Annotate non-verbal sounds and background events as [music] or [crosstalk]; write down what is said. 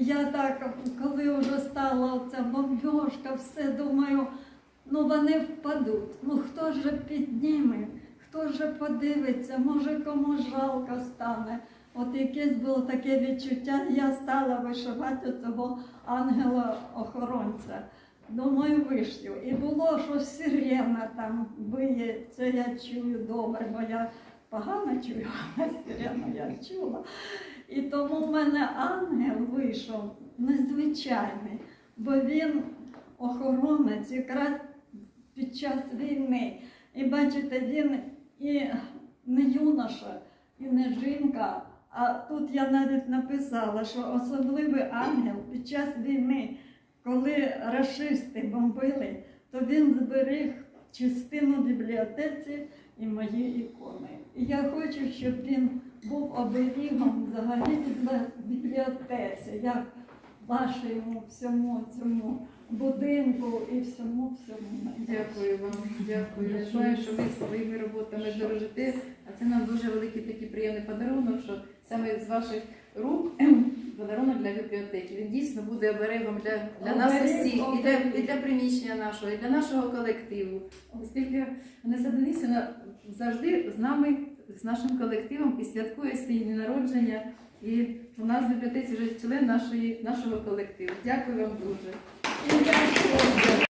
Я так, коли вже стала ця бомбьошка, все думаю, ну вони впадуть. Ну хто ж підніме, хто ж подивиться, може комусь жалко стане. От якесь було таке відчуття, я стала вишивати цього ангела-охоронця. Думаю, вишив. І було, що сирена там биє, це я чую добре, бо я погано чую, [laughs] а сирену я чула. І тому в мене ангел вийшов незвичайний, бо він охоронець якраз під час війни. І бачите, він і не юноша, і не жінка. А тут я навіть написала, що особливий ангел під час війни, коли рашисти бомбили, то він зберіг частину бібліотеці і мої ікони. І я хочу, щоб він був оберігом взагалі бібліотеці, як вашому всьому цьому будинку і всьому всьому. Дякую вам, дякую. Я знаю, що ви своїми роботами дорожите, а це нам дуже великий такий приємний подарунок, що саме з ваших рук подарунок для бібліотеки. Він дійсно буде оберегом для, для нас усіх, і для, і для приміщення нашого, і для нашого колективу. Оскільки Неса Денисівна завжди з нами, з нашим колективом і святкує свій дні народження. І у нас в бібліотеці вже член нашої, нашого колективу. Дякую вам дуже. Дякую.